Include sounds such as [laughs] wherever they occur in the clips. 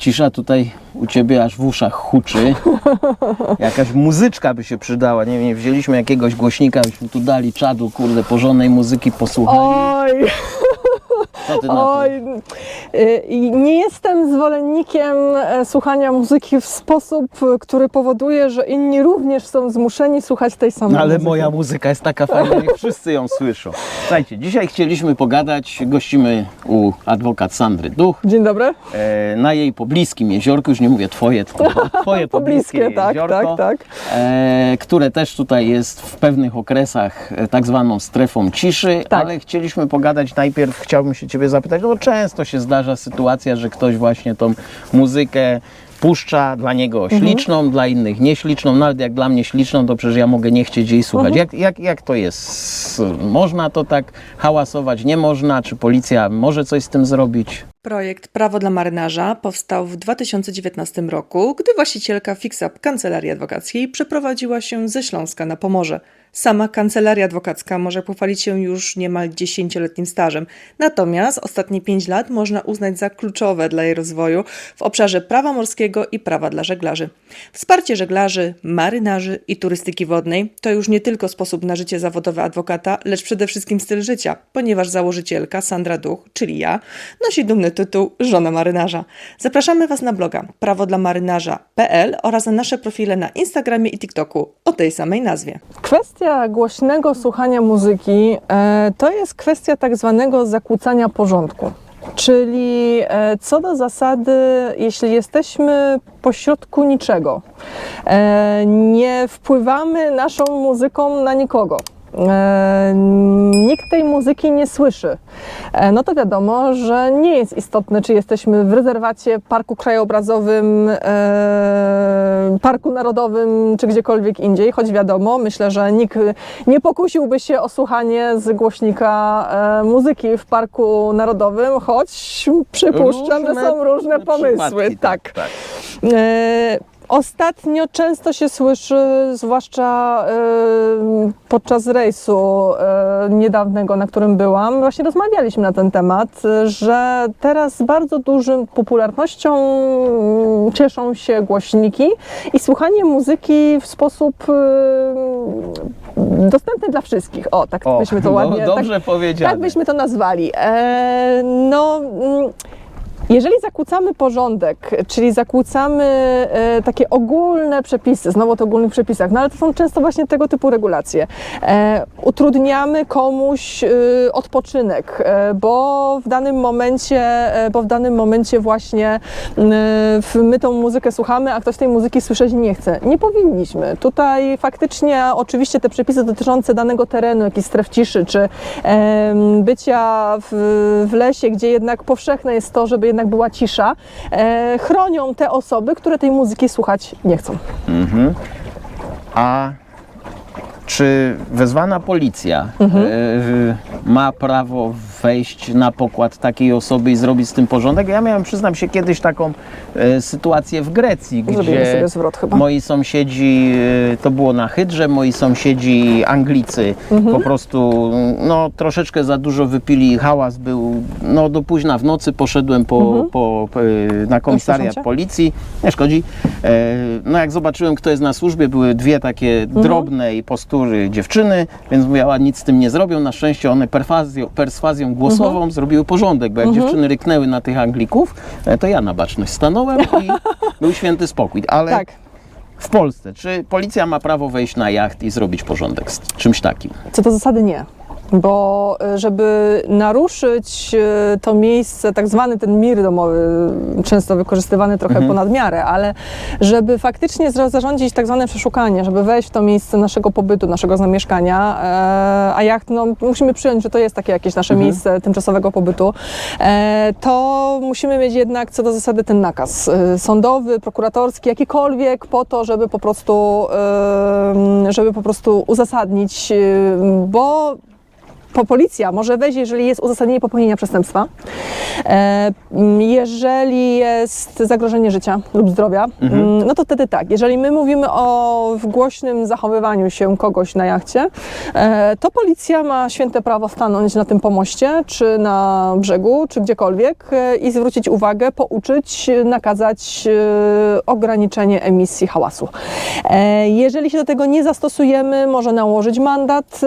Cisza tutaj u ciebie aż w uszach huczy. Jakaś muzyczka by się przydała. Nie wiem, wzięliśmy jakiegoś głośnika, byśmy tu dali czadu, kurde, porządnej muzyki posłuchali. Oj, Co ty na to? oj. y, i Nie jestem zwolennikiem e, słuchania muzyki w sposób, który powoduje, że inni również są zmuszeni słuchać tej samej No ale muzyki. moja muzyka jest taka fajna, niech wszyscy ją słyszą. Słuchajcie, dzisiaj chcieliśmy pogadać, gościmy u adwokat Sandry Duch, Dzień dobry. e, na jej pobliskim jeziorku, już nie mówię twoje, tylko [laughs] twoje pobliskie Pobliskie, tak, jeziorko, tak, tak. E, które też tutaj jest w pewnych okresach e, tak zwaną strefą ciszy, Tak. ale chcieliśmy pogadać najpierw, chciałbym się ciebie zapytać, no bo często się zdarza sytuacja, że ktoś właśnie tą muzykę puszcza dla niego Mhm. śliczną, dla innych nieśliczną, nawet jak dla mnie śliczną, to przecież ja mogę nie chcieć jej słuchać. Mhm. Jak, jak, jak to jest? Można to tak hałasować? Nie można? Czy policja może coś z tym zrobić? Projekt Prawo dla marynarza powstał w 2019 roku, gdy właścicielka Fixup Kancelarii Adwokackiej przeprowadziła się ze Śląska na Pomorze. Sama kancelaria adwokacka może pochwalić się już niemal 10-letnim stażem, natomiast ostatnie 5 lat można uznać za kluczowe dla jej rozwoju w obszarze prawa morskiego i prawa dla żeglarzy. Wsparcie żeglarzy, marynarzy i turystyki wodnej to już nie tylko sposób na życie zawodowe adwokata, lecz przede wszystkim styl życia, ponieważ założycielka Sandra Duch, czyli ja, nosi dumny tytuł Żona Marynarza. Zapraszamy Was na bloga prawodlamarynarza.pl oraz na nasze profile na Instagramie i TikToku o tej samej nazwie. Głośnego słuchania muzyki e, to jest kwestia tak zwanego zakłócania porządku. Czyli e, co do zasady, jeśli jesteśmy pośrodku niczego, e, nie wpływamy naszą muzyką na nikogo. E, nikt tej muzyki nie słyszy. E, no to wiadomo, że nie jest istotne, czy jesteśmy w rezerwacie, parku krajobrazowym, e, parku narodowym, czy gdziekolwiek indziej, choć wiadomo, myślę, że nikt nie pokusiłby się o słuchanie z głośnika muzyki w parku narodowym, choć przypuszczam, że są różne pomysły. przypadki, tak. tak. Ostatnio często się słyszy, zwłaszcza e, podczas rejsu e, niedawnego, na którym byłam, właśnie rozmawialiśmy na ten temat, że teraz bardzo dużą popularnością mm, cieszą się głośniki i słuchanie muzyki w sposób e, dostępny dla wszystkich. O, tak O, byśmy to no, ładnie. tak, dobrze powiedziane. tak byśmy to nazwali. E, no. Jeżeli zakłócamy porządek, czyli zakłócamy e, takie ogólne przepisy, znowu o ogólnych przepisach, no ale to są często właśnie tego typu regulacje, e, utrudniamy komuś e, odpoczynek, e, bo w danym momencie, e, bo w danym momencie właśnie e, w- my tą muzykę słuchamy, a ktoś tej muzyki słyszeć nie chce. Nie powinniśmy. Tutaj faktycznie oczywiście te przepisy dotyczące danego terenu, jakichś stref ciszy, czy em, bycia w, w lesie, gdzie jednak powszechne jest to, żeby jednak była cisza, e, chronią te osoby, które tej muzyki słuchać nie chcą. Mhm. A czy wezwana policja Mhm. e, ma prawo wejść na pokład takiej osoby i zrobić z tym porządek? Ja miałem, przyznam się, kiedyś taką e, sytuację w Grecji, Zrobimy gdzie sobie zwrot chyba. moi sąsiedzi, e, to było na Hydrze, moi sąsiedzi Anglicy Mhm. po prostu no, troszeczkę za dużo wypili, hałas był, no do późna w nocy poszedłem po, Mhm. po, po, na komisariat policji, nie szkodzi. E, No jak zobaczyłem, kto jest na służbie, były dwie takie Mhm. drobnej postury dziewczyny, więc mówiła, "A nic z tym nie zrobią. Na szczęście one perfazją, perswazją głosową Mhm. zrobiły porządek, bo jak dziewczyny ryknęły na tych Anglików, e, to ja na baczność stanąłem i [laughs] był święty spokój. Ale Tak. w Polsce, czy policja ma prawo wejść na jacht i zrobić porządek z czymś takim? Co do zasady nie. Bo e, żeby naruszyć e, to miejsce, tak zwany ten mir domowy, często wykorzystywany trochę ponad miarę, ale żeby faktycznie za- zarządzić tak zwane przeszukanie, żeby wejść w to miejsce naszego pobytu, naszego zamieszkania, e, a jacht, no musimy przyjąć, że to jest takie jakieś nasze miejsce tymczasowego pobytu, to musimy mieć jednak co do zasady ten nakaz sądowy, prokuratorski, jakikolwiek po to, żeby po prostu, żeby po prostu uzasadnić, bo po, policja może wejść, jeżeli jest uzasadnienie popełnienia przestępstwa, e, m, jeżeli jest zagrożenie życia lub zdrowia, m, no to wtedy tak. Jeżeli my mówimy o głośnym zachowywaniu się kogoś na jachcie, e, to policja ma święte prawo stanąć na tym pomoście, czy na brzegu, czy gdziekolwiek e, i zwrócić uwagę, pouczyć, nakazać ograniczenie emisji hałasu. Jeżeli się do tego nie zastosujemy, może nałożyć mandat,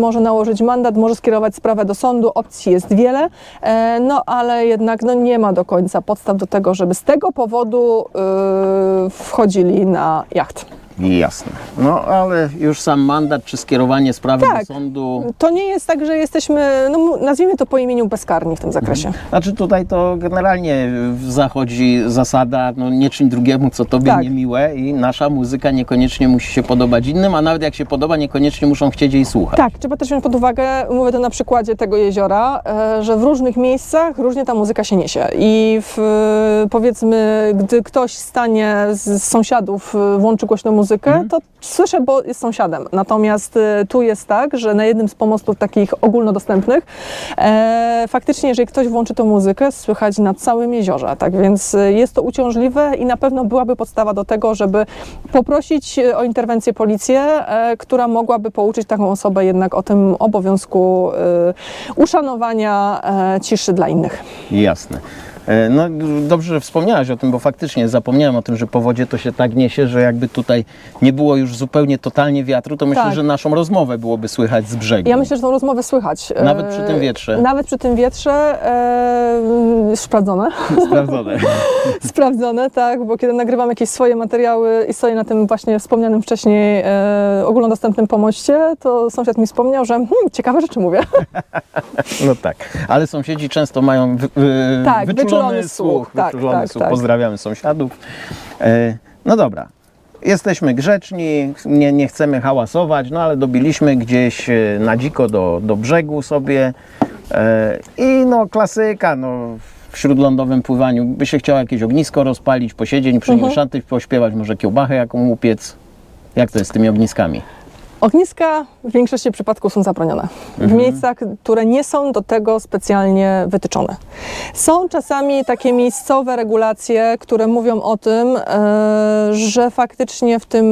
może nałożyć mandat, może skierować sprawę do sądu, opcji jest wiele, e, no ale jednak no, nie ma do końca podstaw do tego, żeby z tego powodu e, wchodzili na jacht. Jasne. No ale już sam mandat czy skierowanie sprawy Tak. do sądu. To nie jest tak, że jesteśmy, no, mu- nazwijmy to po imieniu bezkarni w tym zakresie. Znaczy tutaj to generalnie zachodzi zasada, no nie czyń drugiemu, co tobie Tak. niemiłe i nasza muzyka niekoniecznie musi się podobać innym, a nawet jak się podoba, niekoniecznie muszą chcieć jej słuchać. Tak, trzeba też wziąć pod uwagę, mówię to na przykładzie tego jeziora, e, że w różnych miejscach różnie ta muzyka się niesie. I w, powiedzmy, gdy ktoś stanie z, z sąsiadów, e, włączy głośną muzykę, to słyszę, bo jest sąsiadem. Natomiast e, tu jest tak, że na jednym z pomostów takich ogólnodostępnych e, faktycznie, jeżeli ktoś włączy tą muzykę, słychać na całym jeziorze. Tak więc e, jest to uciążliwe i na pewno byłaby podstawa do tego, żeby poprosić e, o interwencję policję, e, która mogłaby pouczyć taką osobę jednak o tym obowiązku e, uszanowania e, ciszy dla innych. Jasne. E, No dobrze, że wspomniałaś o tym, bo faktycznie zapomniałem o tym, że po wodzie to się tak niesie, że jakby tutaj nie było już zupełnie totalnie wiatru, to myślę, Tak. że naszą rozmowę byłoby słychać z brzegu. Ja myślę, że tą rozmowę słychać. e, Nawet przy tym wietrze. Nawet przy tym wietrze e, sprawdzone. Sprawdzone. [laughs] sprawdzone, tak, bo kiedy nagrywam jakieś swoje materiały i stoję na tym właśnie wspomnianym wcześniej e, ogólnodostępnym pomoście, to sąsiad mi wspomniał, że hmm, ciekawe rzeczy mówię. [laughs] No tak, ale sąsiedzi często mają wy, wy, Tak, wyczulony, wyczulony słuch. tak, wyczulony tak, słuch. tak. Pozdrawiamy sąsiadów. E, no dobra, jesteśmy grzeczni, nie, nie chcemy hałasować, no ale dobiliśmy gdzieś e, na dziko do, do brzegu sobie e, i no klasyka, no w śródlądowym pływaniu by się chciało jakieś ognisko rozpalić, posiedzieć przy nim Mhm. szanty, pośpiewać, może kiełbachę jaką upiec. Jak to jest z tymi ogniskami? Ogniska w większości przypadków są zabronione. W miejscach, które nie są do tego specjalnie wytyczone. Są czasami takie miejscowe regulacje, które mówią o tym, e, że faktycznie w tym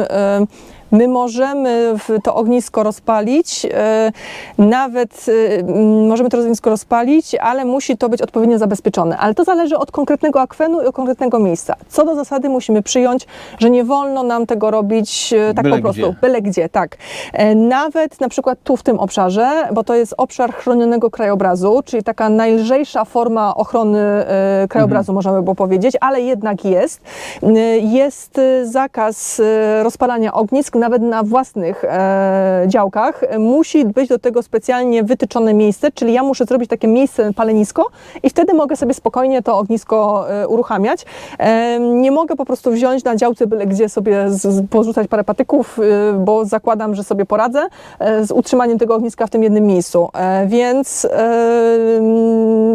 e, my możemy to ognisko rozpalić, e, nawet e, możemy to ognisko rozpalić, ale musi to być odpowiednio zabezpieczone. Ale to zależy od konkretnego akwenu i od konkretnego miejsca. Co do zasady musimy przyjąć, że nie wolno nam tego robić e, tak Byle po prostu. gdzie. Byle gdzie, tak. Nawet na przykład tu w tym obszarze, bo to jest obszar chronionego krajobrazu, czyli taka najlżejsza forma ochrony krajobrazu, możemy było powiedzieć, ale jednak jest. Jest zakaz rozpalania ognisk nawet na własnych e, działkach. E, Musi być do tego specjalnie wytyczone miejsce, czyli ja muszę zrobić takie miejsce, palenisko i wtedy mogę sobie spokojnie to ognisko e, uruchamiać. E, Nie mogę po prostu wziąć na działce byle gdzie sobie z, z, porzucać parę patyków, y, bo zakładam, że sobie poradzę e, z utrzymaniem tego ogniska w tym jednym miejscu. E, Więc e,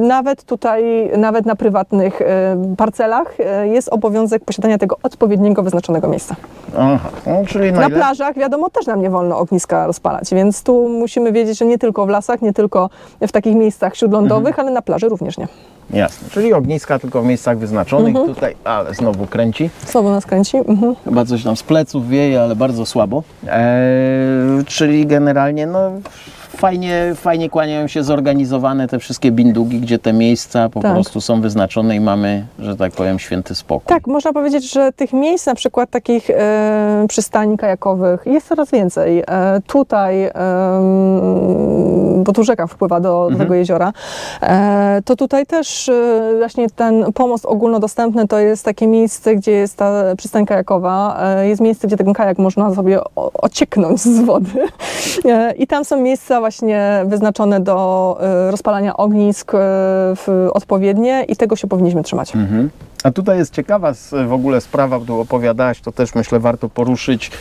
nawet tutaj, nawet na prywatnych e, parcelach e, jest obowiązek posiadania tego odpowiedniego wyznaczonego miejsca. Aha, no, czyli Na plażach, wiadomo, też nam nie wolno ogniska rozpalać, więc tu musimy wiedzieć, że nie tylko w lasach, nie tylko w takich miejscach śródlądowych, ale na plaży również nie. Jasne, czyli ogniska tylko w miejscach wyznaczonych. Mhm. Tutaj, ale znowu kręci. Znowu nas kręci. Mhm. Chyba coś tam z pleców wieje, ale bardzo słabo. Eee, czyli generalnie, no fajnie, fajnie kłaniają się zorganizowane te wszystkie bindugi, gdzie te miejsca po Tak. prostu są wyznaczone i mamy, że tak powiem, święty spokój. Tak, można powiedzieć, że tych miejsc, na przykład takich e, przystani kajakowych jest coraz więcej. E, tutaj, em, bo tu rzeka wpływa do, do tego jeziora, e, to tutaj też e, właśnie ten pomost ogólnodostępny to jest takie miejsce, gdzie jest ta przystań kajakowa. E, jest miejsce, gdzie ten kajak można sobie ocieknąć z wody. [laughs] E, I tam są miejsca właśnie wyznaczone do e, rozpalania ognisk w, odpowiednie i tego się powinniśmy trzymać. Mhm. A tutaj jest ciekawa w ogóle sprawa, tu opowiadałaś, to też myślę warto poruszyć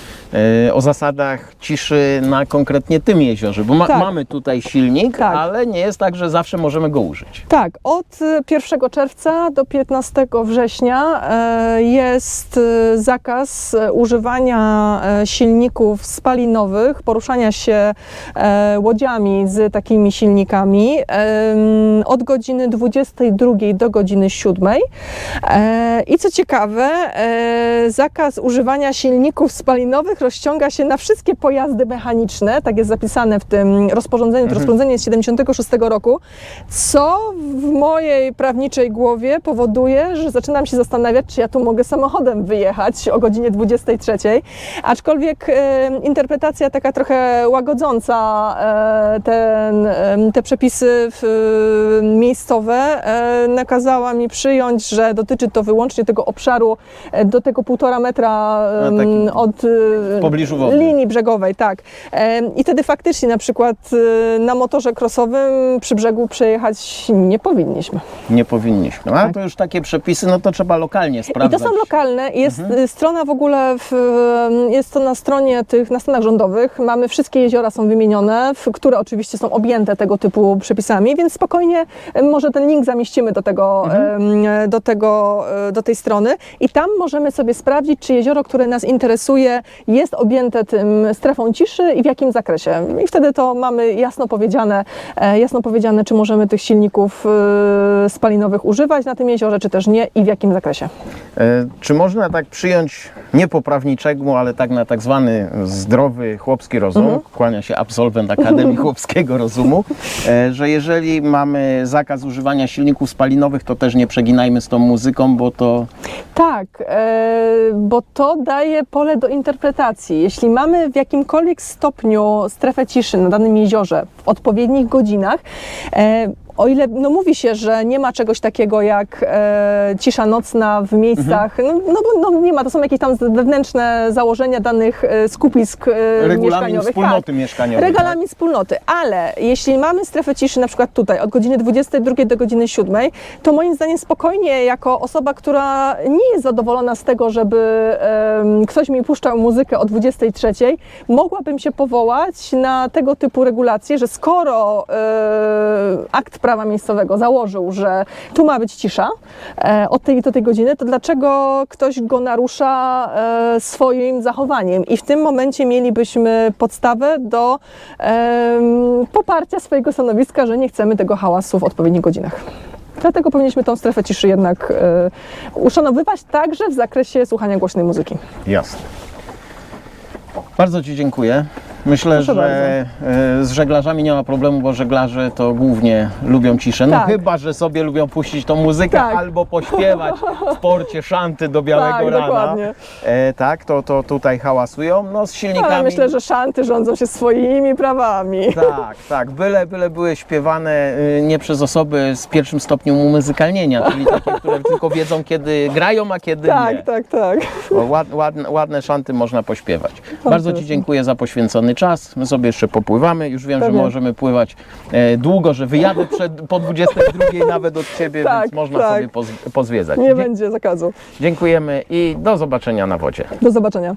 e, o zasadach ciszy na konkretnie tym jeziorze, bo ma, Tak. mamy tutaj silnik, Tak. ale nie jest tak, że zawsze możemy go użyć. Tak, od y, 1 czerwca do 15 września e, jest zakaz e, używania e, silników spalinowych, poruszania się e, łodziami z takimi silnikami od godziny 22 do godziny 7. E, I co ciekawe, e, zakaz używania silników spalinowych rozciąga się na wszystkie pojazdy mechaniczne, tak jest zapisane w tym rozporządzeniu. To rozporządzenie jest z 76 roku, co w mojej prawniczej głowie powoduje, że zaczynam się zastanawiać, czy ja tu mogę samochodem wyjechać o godzinie 23. Aczkolwiek e, interpretacja taka trochę łagodząca ten, te przepisy miejscowe nakazała mi przyjąć, że dotyczy to wyłącznie tego obszaru e, do tego półtora metra takim od e, linii brzegowej, tak. I wtedy faktycznie na przykład e, na motorze crossowym przy brzegu przejechać nie powinniśmy. Nie powinniśmy. A Tak. to już takie przepisy, no to trzeba lokalnie I sprawdzać. to są lokalne. i Jest Mhm. y, strona w ogóle, w, jest to na stronie tych, na stronach rządowych. Mamy wszystkie jeziora są wymienione, które oczywiście są objęte tego typu przepisami, więc spokojnie y, może ten link zamieścimy do tego, Mhm. do tego, do tej strony i tam możemy sobie sprawdzić, czy jezioro, które nas interesuje, jest objęte tym strefą ciszy i w jakim zakresie. I wtedy to mamy jasno powiedziane, e, jasno powiedziane, czy możemy tych silników y, spalinowych używać na tym jeziorze, czy też nie i w jakim zakresie. E, Czy można tak przyjąć, nie poprawniczemu, ale tak na tak zwany zdrowy chłopski rozum, Mhm. kłania się absolwent Akademii [laughs] Chłopskiego Rozumu, e, że jeżeli mamy zakaz używania silników spalinowych, to też nie przeginajmy z tą muzyką, bo to Tak, e, bo to daje pole do interpretacji. Jeśli mamy w jakimkolwiek stopniu strefę ciszy na danym jeziorze w odpowiednich godzinach, e, o ile no mówi się, że nie ma czegoś takiego jak e, cisza nocna w miejscach, no, no bo no, nie ma, to są jakieś tam wewnętrzne założenia danych e, skupisk e, regulamin mieszkaniowych. wspólnoty mieszkaniowej. Regalamin wspólnoty, ale jeśli mamy strefę ciszy na przykład tutaj od godziny 22 do godziny 7, to moim zdaniem spokojnie jako osoba, która nie jest zadowolona z tego, żeby em, ktoś mi puszczał muzykę o 23, mogłabym się powołać na tego typu regulacje, że skoro e, akt prawa miejscowego założył, że tu ma być cisza e, od tej do tej godziny, to dlaczego ktoś go narusza e, swoim zachowaniem? I w tym momencie mielibyśmy podstawę do poparcia swojego stanowiska, że nie chcemy tego hałasu w odpowiednich godzinach. Dlatego powinniśmy tą strefę ciszy jednak e, uszanowywać także w zakresie słuchania głośnej muzyki. Jasne. Bardzo Ci dziękuję. Myślę, Proszę że e, z żeglarzami nie ma problemu, bo żeglarze to głównie lubią ciszę. No Tak. chyba, że sobie lubią puścić tą muzykę Tak. albo pośpiewać w porcie szanty do białego Tak, rana. dokładnie. E, tak, to, to tutaj hałasują. No z silnikami. Ale myślę, że szanty rządzą się swoimi prawami. Tak, tak. Byle, byle były śpiewane y, nie przez osoby z pierwszym stopniem umuzykalnienia, czyli takie, które [laughs] tylko wiedzą, kiedy grają, a kiedy nie. Tak, tak, tak. Ład, ładne, ładne szanty można pośpiewać. Bardzo Ci dziękuję za poświęcony czas. My sobie jeszcze popływamy. Już wiem, Pewnie. że możemy pływać e, długo, że wyjadę przed, po 22 nawet od Ciebie, [laughs] Tak, więc można tak. sobie poz, pozwiedzać. Nie Dzie- będzie zakazu. dziękujemy i do zobaczenia na wodzie. Do zobaczenia.